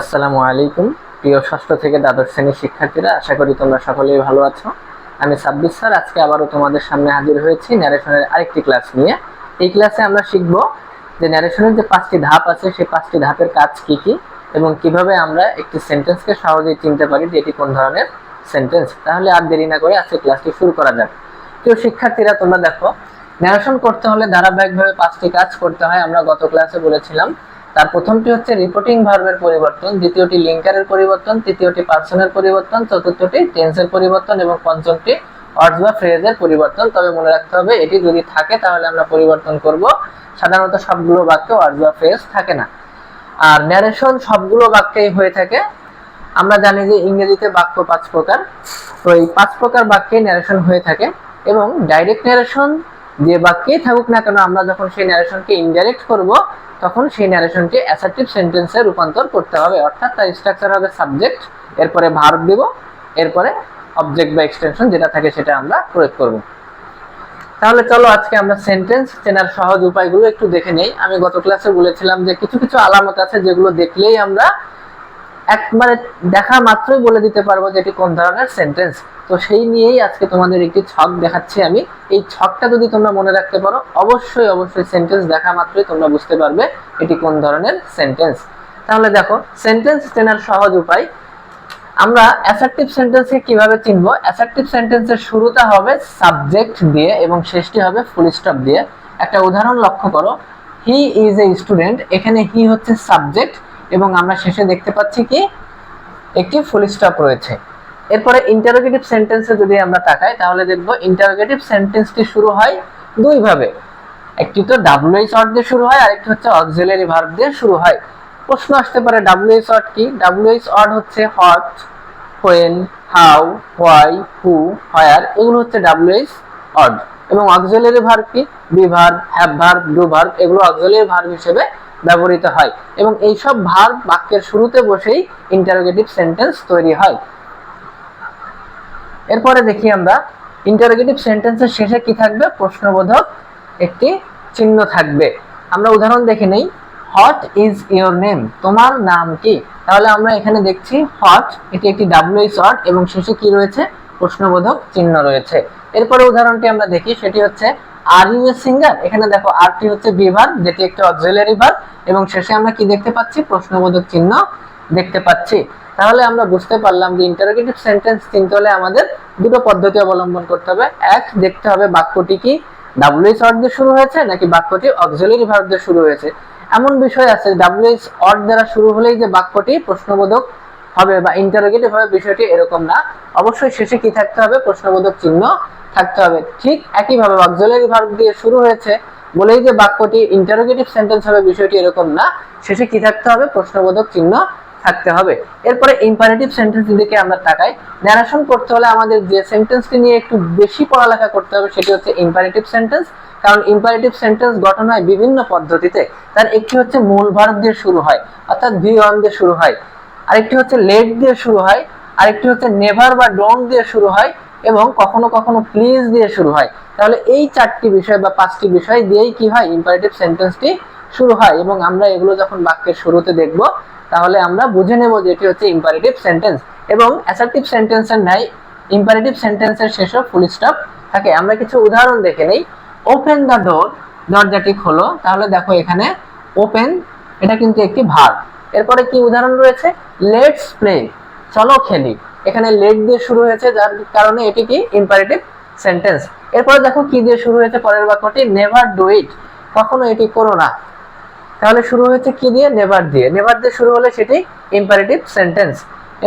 আসসালামু আলাইকুম। প্রিয় ষষ্ঠ থেকে দ্বাদশ শ্রেণির শিক্ষার্থীরা, আশা করি তোমরা সকলেই ভালো আছো। আমি সাব্বির স্যার, আজকে আবারও তোমাদের সামনে হাজির হয়েছি ন্যারেশনের আরেকটি ক্লাস নিয়ে। এই ক্লাসে আমরা শিখব যে ন্যারেশনের যে পাঁচটি ধাপ আছে, সেই পাঁচটি ধাপের কাজ কি কি এবং কীভাবে আমরা একটি সেন্টেন্সকে সহজেই চিনতে পারি যে এটি কোন ধরনের সেন্টেন্স তাহলে আর দেরি না করে আজকে ক্লাসটি শুরু করা যাক। প্রিয় শিক্ষার্থীরা, তোমরা দেখো ন্যারেশন করতে হলে ধারাবাহিকভাবে পাঁচটি কাজ করতে হয়। আমরা গত ক্লাসে বলেছিলাম তার প্রথমটি হচ্ছে রিপোর্টিং ভার্বের পরিবর্তন, দ্বিতীয়টি লিঙ্কারের পরিবর্তন, তৃতীয়টি পার্সনের পরিবর্তন, চতুর্থটি টেন্সের পরিবর্তন এবং পঞ্চমটি অর্থ বা ফ্রেজের পরিবর্তন। তবে মনে রাখতে হবে, এটি যদি থাকে তাহলে আমরা পরিবর্তন করব। সাধারণত সবগুলো বাক্যে অর্থ বা ফ্রেজ থাকে না। আর ন্যারেশন সবগুলো বাক্যেই হয়ে থাকে। আমরা জানি যে ইংরেজিতে বাক্য পাঁচ প্রকার। তো এই পাঁচ প্রকার বাক্যে ন্যারেশন হয়ে থাকে এবং ডাইরেক্ট ন্যারেশন যে বাক্যেই থাকুক না কেন, আমরা যখন সেই ন্যারেশনকে ইনডাইরেক্ট করব তখন সেই ন্যারেশনকে অ্যাসার্টিভ সেন্টেন্সে রূপান্তর করতে হবে। অর্থাৎ তার স্ট্রাকচার হবে সাবজেক্ট এরপরে ভার্ব দিব, এরপরে অবজেক্ট বা এক্সটেনশন যেটা থাকে সেটা আমরা প্রয়োগ করব। তাহলে চলো আজকে আমরা সেন্টেন্স চেনার সহজ উপায়গুলো একটু দেখে নেই। আমি গত ক্লাসে বলেছিলাম যে কিছু কিছু আলামত আছে যেগুলো দেখলেই আমরা একবারে দেখা মাত্রই বলে দিতে পারব যে এটি কোন ধরনের সেন্টেন্স তো সেই নিয়েই আজকে তোমাদের একটি ছক দেখাচ্ছি আমি। এই ছকটা যদি তোমরা মনে রাখতে পারো, অবশ্যই অবশ্যই সেন্টেন্স দেখা মাত্রই তোমরা বুঝতে পারবে এটি কোন ধরনের সেন্টেন্স তাহলে দেখো সেন্টেন্স চেনার সহজ উপায়। আমরা অ্যাসার্টিভ সেন্টেন্সকে কীভাবে চিনব? অ্যাসার্টিভ সেন্টেন্সের শুরুটা হবে সাবজেক্ট দিয়ে এবং শেষটি হবে ফুল স্টপ দিয়ে। একটা উদাহরণ লক্ষ্য করো। হি ইজ এ স্টুডেন্ট এখানে হি হচ্ছে সাবজেক্ট এবং আমরা শেষে দেখতে পাচ্ছি কি, একটি ফুল স্টপ রয়েছে। এরপরে ইন্টারোগেটিভ সেন্টেন্সে যদি আমরা তাকাই, তাহলে দেখব ইন্টারোগেটিভ সেন্টেন্সটি শুরু হয় দুইভাবে। একটি তো ডাব্লিউএইচ ওয়ার্ড দিয়ে শুরু হয়, আরেকটি হচ্ছে অক্সিলারি ভার্ব দিয়ে শুরু হয়। প্রশ্ন আসতে পারে ডাব্লিউএইচ ওয়ার্ড কি? ডাব্লিউএইচ ওয়ার্ড হচ্ছে what when how why who where এগুলো হচ্ছে ডাব্লিউএইচ ওয়ার্ড এবং অক্সিলারি ভার্ব কি? Be verb have verb do verb এগুলো অক্সিলারি ভার্ব হিসেবে ব্যবহৃত হয় এবং এই সব ভার্ব বাক্যের শুরুতে বসেই ইন্টারোগেটিভ সেন্টেন্স তৈরি হয়। এরপরে দেখি আমরা ইন্টারোগেটিভ সেন্টেন্সের শেষে কি থাকবে? প্রশ্নবোধক একটি চিহ্ন থাকবে। আমরা উদাহরণ দেখে নেই। হট ইজ ইওর নেম তোমার নাম কি? তাহলে আমরা এখানে দেখছি হট এটি একটি ডাব্লিউএইচ ওয়ার্ড এবং শেষে কি রয়েছে? প্রশ্নবোধক চিহ্ন রয়েছে। এরপরে উদাহরণটি আমরা দেখি, সেটি হচ্ছে আর ইউ এ সিঙ্গার এখানে দেখো আরটি হচ্ছে বিভার, যেটি একটি অক্সিলারি ভার্ব এবং শেষে আমরা কি দেখতে পাচ্ছি? প্রশ্নবোধক চিহ্ন দেখতে পাচ্ছি। তাহলে আমরা বুঝতে পারলাম যে ইন্টারোগেটিভ সেন্টেন্স চিনতে হলে আমাদের দুটো পদ্ধতি অবলম্বন করতে হবে। এক, দেখতে হবে বাক্যটি কি ডাব্লিউএইচ ওয়ার্ড দিয়ে শুরু হয়েছে, নাকি বাক্যটি অক্সিলারি ভার্ব দিয়ে শুরু হয়েছে? এমন বিষয় আছে ডাব্লিউএইচ ওয়ার্ড দ্বারা শুরু হলেই যে বাক্যটি প্রশ্নবোধক হবে বা ইন্টারোগেটিভ হবে, বিষয়টি এরকম না। অবশ্যই শেষে কি থাকতে হবে? প্রশ্নবোধক চিহ্ন থাকতে হবে। ঠিক একইভাবে অক্সিলারি ভার্ব দিয়ে শুরু হয়েছে। বলেই যে বাক্যটি ইন্টারোগেটিভ সেন্টেন্স হবে, বিষয়টি এরকম না। শেষে কি থাকতে হবে? প্রশ্নবোধক চিহ্ন থাকতে হবে। এরপরে ইম্পারেটিভ সেন্টেন্স দিকে আমরা তাকাই। ন্যারেশন করতে হলে আমাদের যে সেন্টেন্সটি নিয়ে একটু বেশি পড়ালেখা করতে হবে, সেটি হচ্ছে ইম্পারেটিভ সেন্টেন্স কারণ ইম্পারেটিভ সেন্টেন্স গঠন হয় বিভিন্ন পদ্ধতিতে। তার একটি হচ্ছে মূল ভার্ব দিয়ে শুরু হয়, অর্থাৎ ভি ওয়ান দিয়ে শুরু হয়। আরেকটি হচ্ছে লেট দিয়ে শুরু হয়, আরেকটি হচ্ছে নেভার বা ডোন্ট দিয়ে শুরু হয় এবং কখনো কখনো প্লিজ দিয়ে শুরু হয়। তাহলে এই চারটি বিষয় বা পাঁচটি বিষয় দিয়েই কি হয় ইম্পারেটিভ সেন্টেন্সটি শুরু হয় এবং আমরা এগুলো যখন বাক্যের শুরুতে দেখব, তাহলে আমরা বুঝে নেব যে এটি হচ্ছে ইম্পারেটিভ সেন্টেন্স এবং অ্যাসার্টিভ সেন্টেন্সের নাই ইম্পারেটিভ সেন্টেন্সের শেষে ফুল স্টপ থাকে। আমরা কিছু উদাহরণ দেখে নেই। ওপেন দ্য ডোর দরজাটি খোলো। তাহলে দেখো এখানে ওপেন এটা কিন্তু একটি ভার এরপরে কি উদাহরণ রয়েছে? লেটস প্লে চলো খেলি। এখানে লেট দিয়ে শুরু হয়েছে, যার কারণে এটি কি? ইম্পারেটিভ সেন্টেন্স এরপরে দেখো কি দিয়ে শুরু হয়েছে পরের বাক্যটি নেভার ডু ইট কখনো এটি করো না। তাহলে শুরু হয়েছে কি দিয়ে? নেভার দিয়ে। নেভার দিয়ে শুরু হলে সেটি ইম্পারেটিভ সেন্টেন্স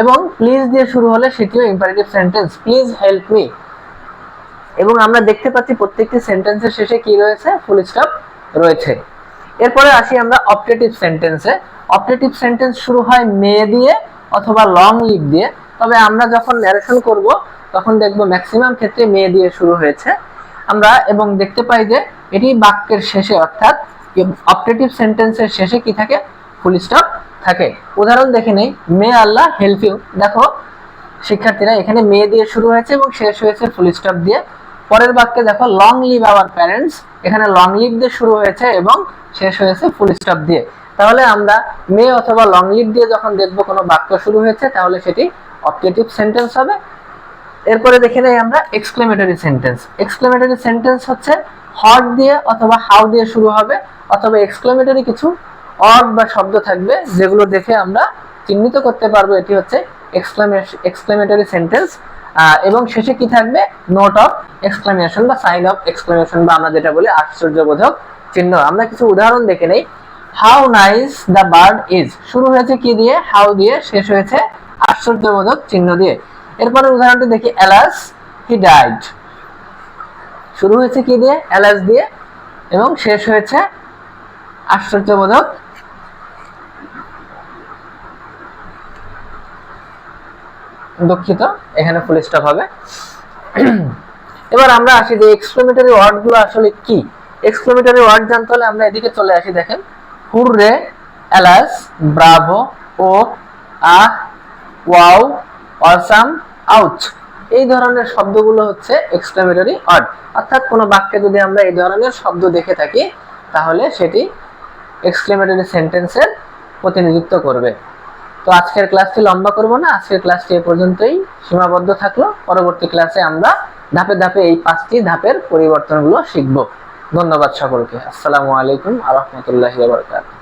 এবং প্লিজ দিয়ে শুরু হলে সেটিও imperative sentence please help me এবং আমরা দেখতে পাচ্ছি প্রত্যেকটি সেন্টেন্সের শেষে কি রয়েছে? ফুল স্টপ রয়েছে। এরপরে আসি আমরা অপটেটিভ সেন্টেন্সে অপটেটিভ সেন্টেন্স শুরু হয় মে দিয়ে অথবা লং লিভ দিয়ে। তবে আমরা যখন ন্যারেশন করব, তখন দেখব ম্যাক্সিমাম ক্ষেত্রে মে দিয়ে শুরু হয়েছে। আমরা এবং দেখতে পাই যে এটি বাক্যের শেষে, অর্থাৎ অপটেটিভ সেন্টেন্সের শেষে কি থাকে? ফুল স্টপ থাকে। উদাহরণ দেখে নেই। মে আল্লাহ হেল্প ইউ দেখো, শিক্ষার্থীরা এখানে মে দিয়ে শুরু হয়েছে এবং শেষ হয়েছে ফুল স্টপ দিয়ে। পরের বাক্যে দেখো লং লিভ আওয়ার প্যারেন্টস এখানে লং লিভ দিয়ে শুরু হয়েছে এবং শেষ হয়েছে ফুল স্টপ দিয়ে। তাহলে আমরা মে অথবা লং লিড দিয়ে যখন দেখব কোনো বাক্য শুরু হয়েছে, তাহলে সেটি অবজেক্টিভ সেন্টেন্স হবে। এরপরে দেখে নেই আমরা এক্সক্লেমেটরি সেন্টেন্স এক্সক্লেমেটরি সেন্টেন্স হচ্ছে হট দিয়ে অথবা হাউ দিয়ে শুরু হবে, অথবা এক্সক্লেমেটরি কিছু অড বা শব্দ থাকবে যেগুলো দেখে আমরা চিহ্নিত করতে পারব। এটি হচ্ছে এক্সক্লেমেটরি সেন্টেন্স এবং শেষে কি থাকবে? নোট অফ এক্সক্লেমেশন বা সাইন অফ এক্সক্লেমেশন বা আমরা যেটা বলি আশ্চর্যবোধক চিহ্ন। আমরা কিছু উদাহরণ দেখে নেই। How nice the bird is শুরু হয়েছে কি দিয়ে? হাউ দিয়ে। শেষ হয়েছে আশ্চর্যবোধক চিহ্ন দিয়ে। এরপরে উদাহরণটি দেখি। অ্যালাস হি ডাইড শুরু হয়েছে কি দিয়ে? অ্যালাস দিয়ে। এবং শেষ হয়েছে আশ্চর্যবোধক দুঃখিত, এখানে ফুল স্টপ হবে। এবার আমরা আসি যে এক্সক্লেমেটরি ওয়ার্ডগুলো আসলে কি। এক্সক্লেমেটরি ওয়ার্ড জানতে হলে আমরা এদিকে চলে আসি, দেখেন। Hurray alas bravo, oh, ah, wow, awesome, ouch. এই ধরনের শব্দগুলো হচ্ছে এক্সক্লেমেটরি ওয়ার্ড অর্থাৎ কোনো বাক্যে যদি আমরা এই ধরনের শব্দ দেখে থাকি, তাহলে সেটি এক্সক্লেমেটরি সেন্টেন্সের প্রতিনিধিত্ব করবে। তো আজকের ক্লাসটি লম্বা করব না, আজকের ক্লাসটি এ পর্যন্তই সীমাবদ্ধ থাকল। পরবর্তী ক্লাসে আমরা ধাপে ধাপে এই পাঁচটি ধাপের পরিবর্তনগুলো শিখব। ধন্যবাদ সকলকে। আসসালামু আলাইকুম আ বারাকাতুহু।